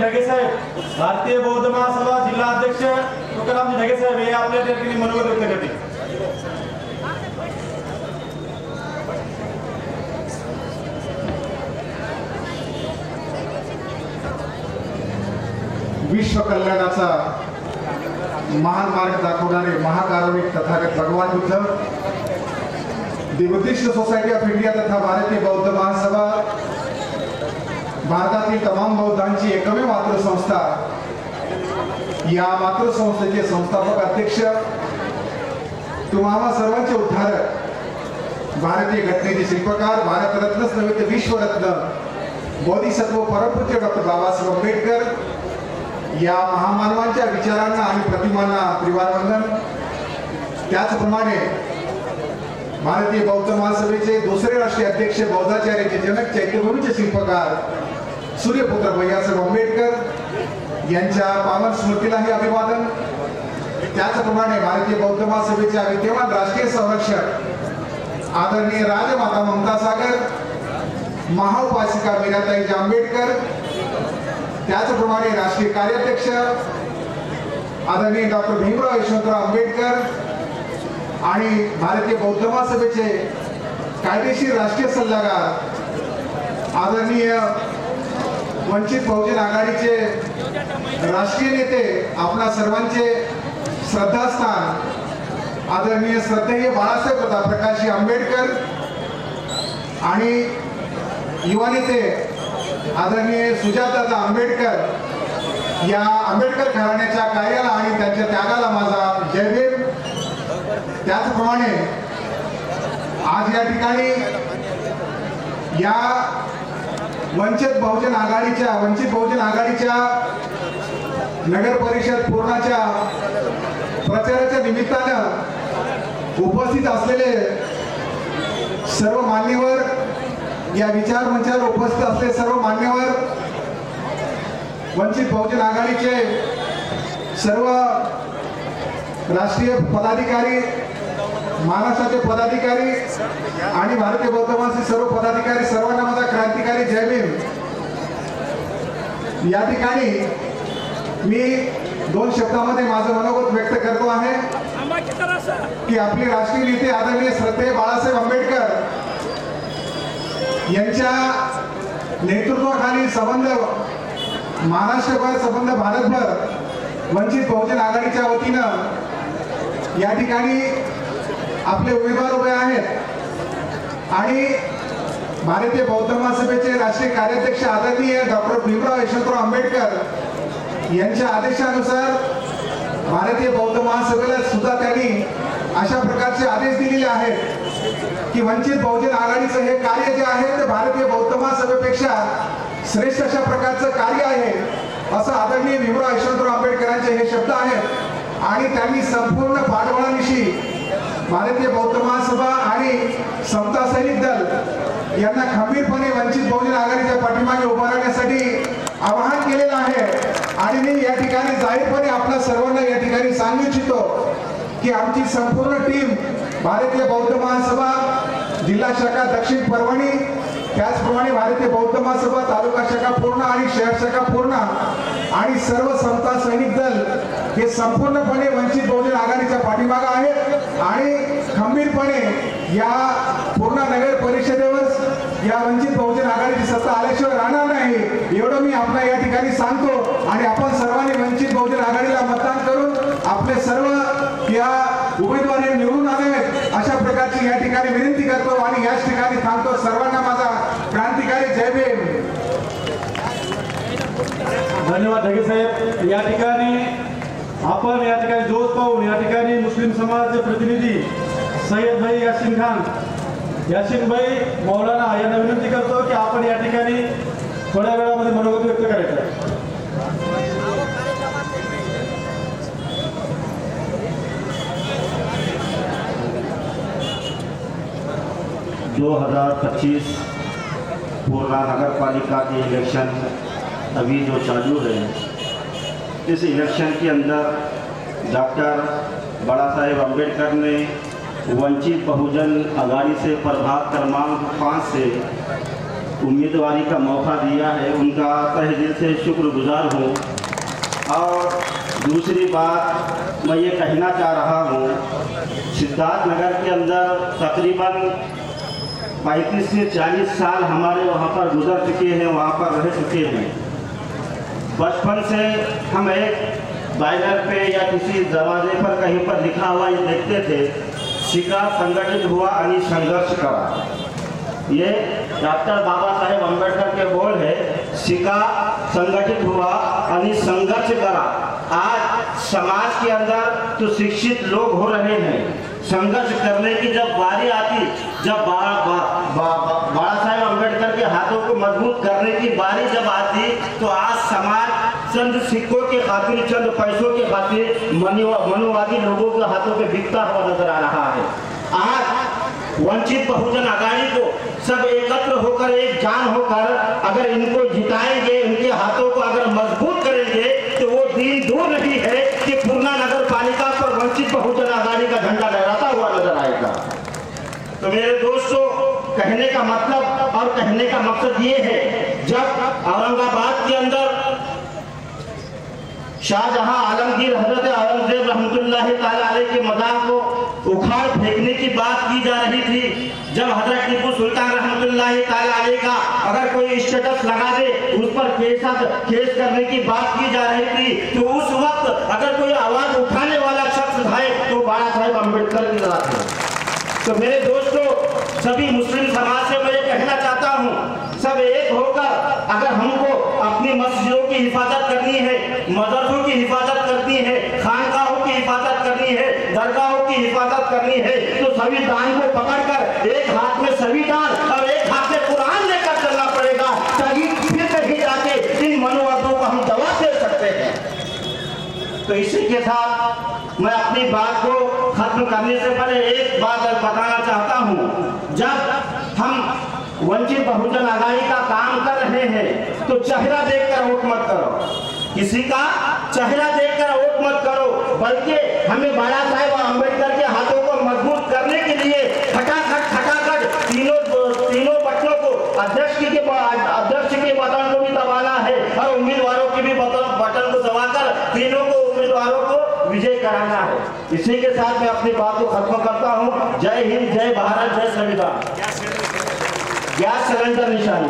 ढगे साहेब भारतीय बौद्ध महासभा जिल्हा अध्यक्ष तुकारामजी ढगे साहेब हे आपल्या ठिकाणी मनोगत व्यक्त करतील विश्व कल्याणाचा महान मार्ग दाखवणारे महाकारुणिक तथागत भगवान Buddha the society of India तथा भारतीय बौद्ध महासभा भारतातील तमाम बौद्धांची एकमेव मातृसंस्था. या मातृसंस्थेचे संस्थापक अध्यक्ष तुम्हाला सर्वांचे उद्धारक भारतीय घटनेचे शिल्पकार भारतरत्नच नव्हे तर विश्वरत्न बोधिसत्व परमपूज्य डॉक्टर बाबासाहेब आंबेडकर या महामानवांच्या विचारांना आणि प्रतिमांना त्रिवारवंदन. त्याचप्रमाणे भारतीय बौद्ध महासभेचे दुसरे राष्ट्रीय अध्यक्ष बौद्धाचार्याचे जनक चैत्यभूमीचे शिल्पकार सूर्यपुत्र भैयासाहेब आंबेडकर यांच्या पावन स्मृतीलाही अभिवादन. त्याचप्रमाणे भारतीय बौद्ध महासभेच्या विद्यमान राष्ट्रीय संरक्षक आदरणीय राजमाता ममता सागर महाउपासिका मीराताई आंबेडकर त्याचप्रमाणे राष्ट्रीय कार्याध्यक्ष आदरणीय डॉक्टर भीमराव यशवंतराव आंबेडकर आणि भारतीय बौद्ध महासभेचे कायदेशीर राष्ट्रीय सल्लागार आदरणीय वंचित बहुजन आघाडीचे राष्ट्रीय नेते आपणा सर्वांचे श्रद्धास्थान आदरणीय श्रद्धेय बाळासाहेब प्रकाशजी आंबेडकर आणि युवा नेते आदरणीय सुजाता आंबेडकर या आंबेडकर घराण्याच्या कार्याला आणि त्यांच्या त्यागाला माझा जयभीम त्याचप्रमाणे आज या ठिकाणी या वंचित बहुजन आघाडीच्या वंचित बहुजन आघाडीच्या नगर परिषद पूर्णाच्या प्रचाराच्या निमित्तानं उपस्थित असलेले सर्व मान्यवर या विचार मंचावर उपस्थित असलेले सर्व मान्यवर वंचित बहुजन आघाडीचे सर्व राष्ट्रीय पदाधिकारी महाराष्ट्राचे पदाधिकारी आणि भारतीय बौद्ध सर्व पदाधिकारी सर्वांना क्रांतिकारी जय भीम. या ठिकाणी मी दोन शब्दामध्ये माझं मनोगत व्यक्त करतो आहे की आपले राष्ट्रीय नेते आदरणीय श्रद्धे बाळासाहेब आंबेडकर यांच्या नेतृत्वाखाली संबंध महाराष्ट्रभर संबंध भारतभर वंचित बहुजन आघाडीच्या वतीनं या ठिकाणी आपले उमेदवार उभे आहेत. आणि भारतीय बौद्ध महासभेचे राष्ट्रीय कार्याध्यक्ष आदरणीय डॉक्टर भीमराव यशवंतराव आंबेडकर यांच्या आदेशानुसार भारतीय बौद्ध महासभेला सुद्धा त्यांनी अशा प्रकारचे आदेश दिलेले आहेत की वंचित बहुजन आघाडीचं हे कार्य जे आहे ते भारतीय बौद्ध महासभेपेक्षा श्रेष्ठ अशा प्रकारचं कार्य आहे असं आदरणीय भीमराव यशवंतराव आंबेडकरांचे हे शब्द आहेत. आणि त्यांनी संपूर्ण पाठबळानिशी भारतीय बौद्ध महासभा आणि समता सैनिक दल यांना खंबीरपणे वंचित बहुजन आघाडीच्या पाठीमागे उभा राहण्यासाठी आवाहन केलेलं आहे. आणि मी या ठिकाणी जाहीरपणे आपल्या सर्वांना या ठिकाणी सांगू इच्छितो की आमची संपूर्ण टीम भारतीय बौद्ध महासभा जिल्हा शाखा दक्षिण परभणी त्याचप्रमाणे भारतीय बौद्ध महासभा तालुका शाखा पूर्ण आणि शहर शाखा पूर्ण आणि सर्व समता सैनिक दल हे संपूर्णपणे वंचित बहुजन आघाडीच्या पाठीमागे आहेत. आणि खंबीरपणे या पूर्ण नगर परिषदेवर या वंचित बहुजन आघाडीची सत्ता आल्याशिवाय राहणार नाही. एवढं मी आपल्या या ठिकाणी सांगतो आणि आपण सर्वांनी वंचित बहुजन आघाडीला मतदान करून आपले सर्व या उमेदवारी निवडून आणावेत अशा प्रकारची या ठिकाणी विनंती करतो आणि याच ठिकाणी थांबतो. सर्वांना माझा क्रांतिकारी जय भीम. धन्यवाद ढगे साहेब. या ठिकाणी आपण या ठिकाणी जोत पाहून या ठिकाणी मुस्लिम समाजाचे प्रतिनिधी सय्यद भाई यासिन खान यासिन भाई, मौलाना यांना विनंती करतो की आपण या ठिकाणी थोड्या मनोगत व्यक्त करायचं. दो हज़ार पच्चीस पूर्णा नगर पालिका के इलेक्शन अभी जो चालू है, इस इलेक्शन के अंदर डॉक्टर बड़ा साहेब अंबेडकर ने वंचित बहुजन आघाड़ी से प्रभात क्रमांक पाँच से उम्मीदवारी का मौका दिया है। उनका तहे दिल से शुक्रगुजार हूँ। और दूसरी बात, मैं ये कहना चाह रहा हूँ सिद्धार्थ नगर के अंदर तकरीबन पैंतीस से चालीस साल हमारे वहाँ पर गुजर चुके हैं, वहाँ पर रह चुके हैं। बचपन से हम एक बैनर पे या किसी दरवाजे पर कहीं पर लिखा हुआ ये देखते थे। शिका संगठित हुआ आणि संघर्ष करा। ये डॉक्टर बाबा साहेब के बोल है शिका संगठित हुआ आणि संघर्ष करा। आज समाज के अंदर तो शिक्षित लोग हो रहे हैं। संघर्ष करने की जब बारी आती जब बा, बा, बाबा साहेब अम्बेडकर के हाथों को मजबूत करने की बारी जब आती तो आज समाज चंद सिक्कों के खातिर, चंद पैसों के खातिर मनोवादी लोगों के हाथों पे बिकता हुआ नज़र आ रहा है। आज वंचित बहुजन आघाड़ी को सब एकत्र होकर, एक जान होकर अगर इनको जिताएँगे, इनके हाथों को अगर मज़बूत करेंगे तो वो दिन दूर नहीं है कि पूर्णा नगर पालिका पर वंचित बहुजन आघाड़ी का झंडा लहराता हुआ नज़र आएगा। तो मेरे दोस्तों, कहने का मतलब और कहने का मकसद ये है, जब औरंगाबाद के अंदर शाहजहां आलमगीर हज़रत औरंगज़ेब अलैह के मजार को उखाड़ फेंकने की बात की जा रही थी, जब हज़रत टीपू सुल्तान अलैह का अगर कोई स्टेटस लगा दे, उस पर केस केस करने की बात की जा रही थी तो उस वक्त अगर कोई आवाज़ उठाने वाला शख्स है तो बाबा साहेब अंबेडकर की तरह थे। तो मेरे दोस्तों, सभी मुस्लिम समाज से मैं कहना चाहता हूँ, सब एक होकर अगर हमको अपनी मस्जिदों की हिफाजत करनी है, मदरसों की हिफाजत करनी है, खानकाहों की हिफाजत करनी है, दरगाहों की हिफाजत करनी है तो सभी दान को पकड़कर एक हाथ में सभी दान और एक हाथ में कुरान लेकर चलना पड़ेगा तभी फिर कहीं जाके इन मनोवादों को हम जवाब दे सकते हैं। तो इसी के साथ मैं अपनी बात को खत्म करने से पहले एक बात बताना चाहता हूँ। जब हम वंचित बहुजन आघाड़ी का काम कर रहे हैं तो चेहरा देखकर वोट मत करो। किसी का चेहरा देखकर वोट मत करो, बल्कि हमें बाला साहेब अंबेडकर के हाथों को मज़बूत करने के लिए खटाखट खटाखट तीनों तीनों बटनों को अध्यक्ष के अध्यक्ष के बटन को भी दबाना है और उम्मीदवारों के भी बटन बटन को दबाकर तीनों को उम्मीदवारों को विजय कराना है। इसी के साथ मैं अपनी बात को खत्म करता हूँ। जय हिंद, जय भारत, जय संविधान। गैस सिलेंडर निशानी